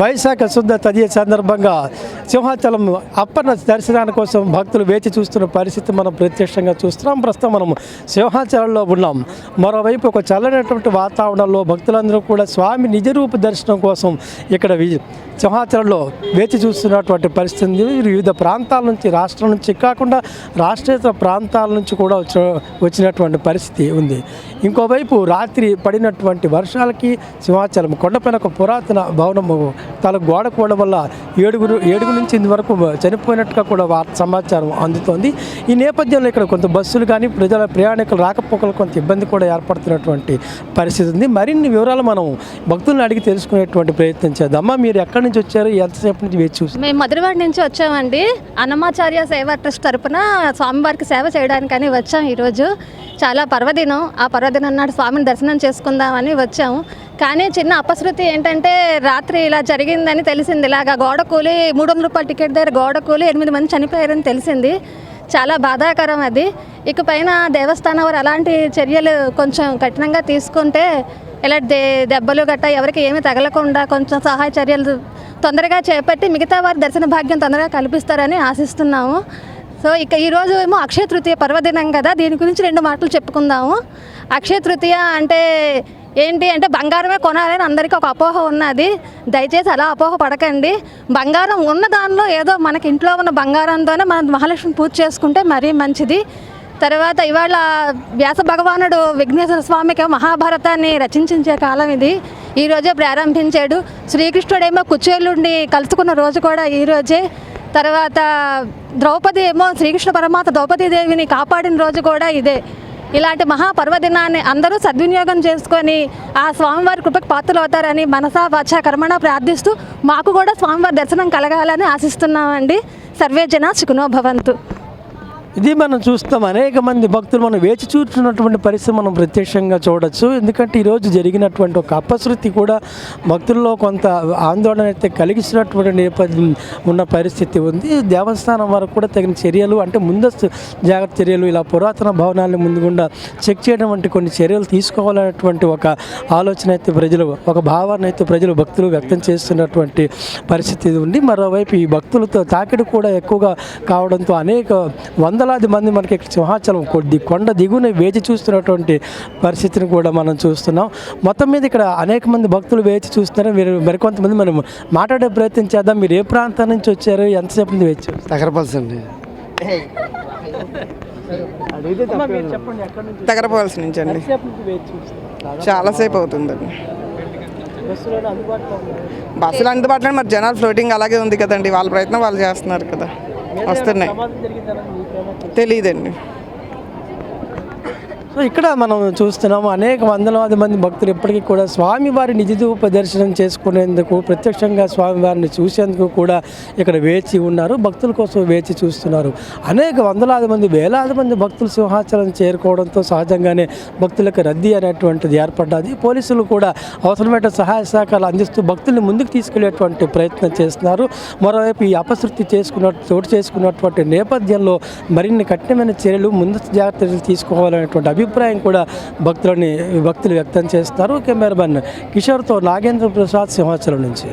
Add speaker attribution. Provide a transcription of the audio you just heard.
Speaker 1: వైశాఖ శుద్ధ తదియ సందర్భంగా సింహాచలం అప్పన్న దర్శనాని కోసం భక్తులు వేచి చూస్తున్న పరిస్థితి మనం ప్రత్యక్షంగా చూస్తున్నాం. ప్రస్తుతం మనం సింహాచలంలో ఉన్నాం. మరోవైపు ఒక చల్లనటువంటి వాతావరణంలో భక్తులందరూ కూడా స్వామి నిజరూప దర్శనం కోసం ఇక్కడ సింహాచలంలో వేచి చూస్తున్నటువంటి పరిస్థితి వివిధ ప్రాంతాల నుంచి రాష్ట్రం నుంచి కాకుండా రాష్ట్రేతర ప్రాంతాల నుంచి కూడా వచ్చినటువంటి పరిస్థితి ఉంది. ఇంకోవైపు రాత్రి పడినటువంటి వర్షాలకి సింహాచలం కొండపైన ఒక పురాతన భవనము తల గోడ కూడా వల్ల ఏడుగురు ఏడుగు నుంచి ఇంతవరకు చనిపోయినట్టుగా కూడా వార్త సమాచారం అందుతోంది. ఈ నేపథ్యంలో ఇక్కడ కొంత బస్సులు కానీ ప్రజల ప్రయాణికులు రాకపోకలు కొంత ఇబ్బంది కూడా ఏర్పడుతున్నటువంటి పరిస్థితి ఉంది. మరిన్ని వివరాలు మనం భక్తులను అడిగి తెలుసుకునేటువంటి ప్రయత్నం చేద్దామా మీరు ఎక్కడి నుంచి వచ్చారు? ఎంతసేపు నుంచి వేచి చూసి
Speaker 2: మేము మధురవాడ నుంచి వచ్చామండి. అన్నమాచార్య సేవా ట్రస్ట్ తరపున స్వామివారికి సేవ చేయడానికని వచ్చాం ఈరోజు. చాలా పర్వదినం. ఆ పర్వదినం నాడు స్వామిని దర్శనం చేసుకుందామని వచ్చాము. కానీ చిన్న అపశృతి ఏంటంటే రాత్రి ఇలా జరిగిందని తెలిసింది. ఇలాగా గోడ కూలి మూడు వందల రూపాయల టికెట్ దగ్గర గోడ కూలి ఎనిమిది మంది చనిపోయారని తెలిసింది. చాలా బాధాకరం అది. ఇకపైన దేవస్థానం వారు అలాంటి చర్యలు కొంచెం కఠినంగా తీసుకుంటే ఇలాంటి దే- దెబ్బలు గట్టా ఎవరికి ఏమీ తగలకుండా కొంచెం సహాయ చర్యలు తొందరగా చేపట్టి మిగతా వారి దర్శన భాగ్యం తొందరగా కల్పిస్తారని ఆశిస్తున్నాము. సో ఇక ఈరోజు ఏమో అక్షయ తృతీయ పర్వదినం కదా దీని గురించి రెండు మాటలు చెప్పుకుందాము. అక్షయ తృతీయ అంటే ఏంటి అంటే బంగారమే కొనాలని అందరికీ ఒక అపోహ ఉన్నది. దయచేసి అలా అపోహ పడకండి. బంగారం ఉన్న దానిలో ఏదో మనకి ఇంట్లో ఉన్న బంగారంతోనే మనం మహాలక్ష్మి పూజ చేసుకుంటే మరీ మంచిది. తర్వాత ఇవాళ వ్యాస భగవానుడు విఘ్నేశ్వర స్వామికి మహాభారతాన్ని రచించే కాలం ఇది. ఈరోజే ప్రారంభించాడు. శ్రీకృష్ణుడేమో కుచేలుడిని కలుసుకున్న రోజు కూడా ఈ రోజే. తర్వాత ద్రౌపది ఏమో శ్రీకృష్ణ పరమాత ద్రౌపదీదేవిని కాపాడిన రోజు కూడా ఇదే. ఇలాంటి మహాపర్వదినాన్ని అందరూ సద్వినియోగం చేసుకొని ఆ స్వామివారి కృపకు పాత్రలు అవుతారని మనసా వాచ కర్మణ ప్రార్థిస్తూ మాకు కూడా స్వామివారి దర్శనం కలగాలని ఆశిస్తున్నామండి. సర్వే జన సుఖనో భవంతు.
Speaker 1: ఇది మనం చూస్తాం. అనేక మంది భక్తులు మనం వేచి చూస్తున్నటువంటి పరిస్థితి మనం ప్రత్యక్షంగా చూడొచ్చు. ఎందుకంటే ఈరోజు జరిగినటువంటి ఒక అపశృతి కూడా భక్తుల్లో కొంత ఆందోళన అయితే కలిగించినటువంటి నేపథ్యం ఉన్న పరిస్థితి ఉంది. దేవస్థానం వరకు కూడా తగిన చర్యలు అంటే ముందస్తు జాగ్రత్త చర్యలు ఇలా పురాతన భవనాలను ముందుగుండా చెక్ చేయడం వంటి కొన్ని చర్యలు తీసుకోవాలనేటువంటి ఒక ఆలోచన అయితే ప్రజలు ఒక భావాన్ని అయితే ప్రజలు భక్తులు వ్యక్తం చేస్తున్నటువంటి పరిస్థితి ఉంది. మరోవైపు ఈ భక్తులతో తాకిడి కూడా ఎక్కువగా కావడంతో అనేక వందలాది మంది మనకి ఇక్కడ సింహాచలం కొద్ది కొండ దిగున వేచి చూస్తున్నటువంటి పరిస్థితిని కూడా మనం చూస్తున్నాం. మొత్తం మీద ఇక్కడ అనేక మంది భక్తులు వేచి చూస్తున్నారు. మీరు మరికొంతమంది మనం మాట్లాడే ప్రయత్నం చేద్దాం. మీరు ఏ ప్రాంతం నుంచి వచ్చారు? ఎంతసేపు నుంచి వేచి
Speaker 3: తగరపల్సి అండి. తగరపల్సి నుంచి అండి. చాలాసేపు అవుతుందండి. బస్సులు అందుబాటులో మరి జనాలు ఫ్లోటింగ్ అలాగే ఉంది కదండి. వాళ్ళ ప్రయత్నం వాళ్ళు చేస్తున్నారు కదా. వస్తున్నాయి. తెలియదండి
Speaker 1: సో ఇక్కడ మనం చూస్తున్నాము అనేక వందలాది మంది భక్తులు ఇప్పటికీ కూడా స్వామివారి నిజరూప దర్శనం చేసుకునేందుకు ప్రత్యక్షంగా స్వామివారిని చూసేందుకు కూడా ఇక్కడ వేచి ఉన్నారు భక్తుల కోసం వేచి చూస్తున్నారు. అనేక వందలాది మంది వేలాది మంది భక్తులు సింహాచలం చేరుకోవడంతో సహజంగానే భక్తులకు రద్దీ అనేటువంటిది ఏర్పడ్డది. పోలీసులు కూడా అవసరమైన సహాయ సహకారాలు అందిస్తూ భక్తుల్ని ముందుకు తీసుకెళ్ళేటువంటి ప్రయత్నం చేస్తున్నారు. మరోవైపు ఈ అపశృతి చేసుకున్న చోటు చేసుకున్నటువంటి నేపథ్యంలో మరిన్ని కఠినమైన చర్యలు ముందస్తు జాగ్రత్తలు తీసుకోవాలనేటువంటి అభిప్రాయం కూడా భక్తులని భక్తులు వ్యక్తం చేస్తారు. కెమెరామెన్ కిషోర్తో నాగేంద్ర ప్రసాద్ సింహాచలం నుంచి.